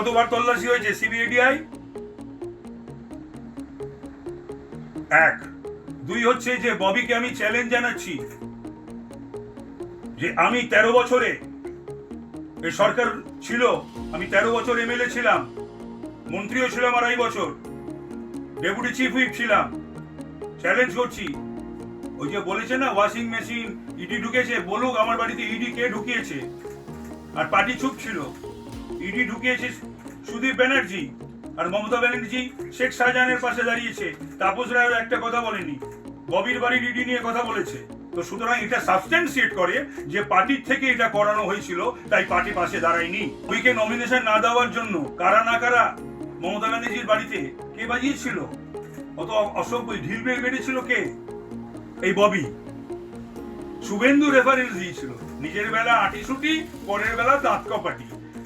কতবার তল্লাশি হয়েছে? সিবিআইডিআই? এক। দুই হচ্ছে যে, ববিকে আমি চ্যালেঞ্জ জানাচ্ছি যে, আমি তেরো বছরে এই সরকার ছিল, আমি তেরো বছর এমএলএ ছিলাম, মন্ত্রীও ছিলাম আড়াই বছর ডেপুটি চিফ হুইপ ছিলাম চ্যালেঞ্জ করছি। ওই যে বলেছে না ওয়াশিং মেশিন ইডি ঢুকেছে, বলুক আমার বাড়িতে ইডি কে ঢুকিয়েছে। আর পার্টি চুপ ছিল। ইডি ঢুকিয়েছে সুদীপ ব্যানার্জি আর মমতা ব্যানার্জি শেখ শাহজাহানের পাশে দাঁড়িয়েছে। তাপস রায়ের একটা কথা বলেনি। ববির বাড়ির ইডি নিয়ে কথা বলেছে। তো সুতরাং এটা সাবস্টেন্সিয়েট করে যে পার্টির থেকে এটা করানো হয়েছিল, তাই পার্টি পাশে দাঁড়ায়নি। উইকে নমিনেশন না দেওয়ার জন্য কারা না কারা মমতা ব্যানার্জির বাড়িতে কে বাজিয়েছিল? অত অসভ্য ঢিল বের বেড়েছিল কে? এই ববি। শুভেন্দু রেফারেন্স দিয়েছিল। নিজের বেলা আটিসুটি পরের বেলা দাঁত কপাটি।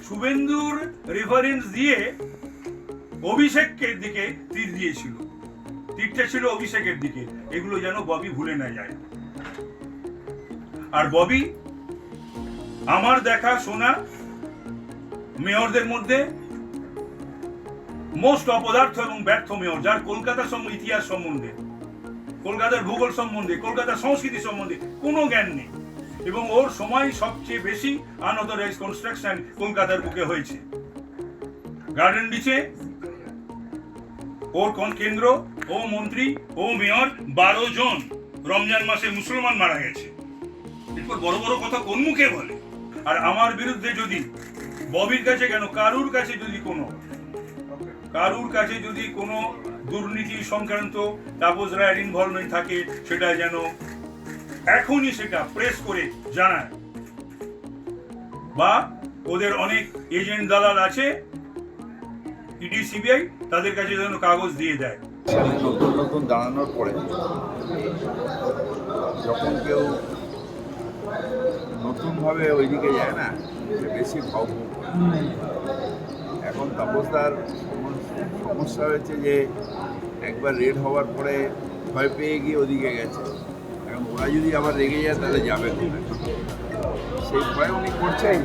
শুভেন্দুর রেফারেন্স দিয়ে অভিষেকের দিকে তীর দিয়েছিল। তীরটা ছিল অভিষেকের দিকে। এগুলো যেন ববি ভুলে না যায়। আর ববি, আমার দেখা শোনা মেয়রদের মধ্যে মোস্ট অপদার্থ এবং ব্যর্থ মেয়র, যার কলকাতার সঙ্গে ইতিহাস সম্বন্ধে, কলকাতার ভূগোল সম্বন্ধে, কলকাতার সংস্কৃতি সম্বন্ধে কোনো জ্ঞান নেই। এবং ওর সময় সবচেয়ে বেশি আনঅথরাইজ কনস্ট্রাকশন কলকাতার বুকে হয়েছে। গার্ডেন ডিচে ওর কোন কেন্দ্র, ও মন্ত্রী, ও মেয়র, বারো জন। রমজান মাসে মুসলমান মারা গেছে। এরপর বড় বড় কথা কোন মুখে বলে? আর আমার বিরুদ্ধে যদি, ববির কাছে কেন, কারুর কাছে যদি কোনো, কারুর কাছে যদি কোনো দুর্নীতি সংক্রান্ত তাপস রায়ের ইনভলভমেন্ট থাকে, সেটা যেন এখনই সেটা প্রেস করে জানায়। বা ওদের অনেক এজেন্ট দালাল আছে, ইডি, সিবিআই, তাদের কাছে যেন কাগজ দিয়ে দেয়। নতুন নতুন দাঁড়ানোর পরে যখন কেউ নতুনভাবে ওইদিকে যায় না বেশি ভাব এখন তাপসদার সমস্যা হয়েছে যে একবার রেড হওয়ার পরে ভয় পেয়ে গিয়ে ওদিকে গেছে। এখন ওরা যদি আবার রেগে যায় তাহলে যাবে সেই ভয় উনি করছেন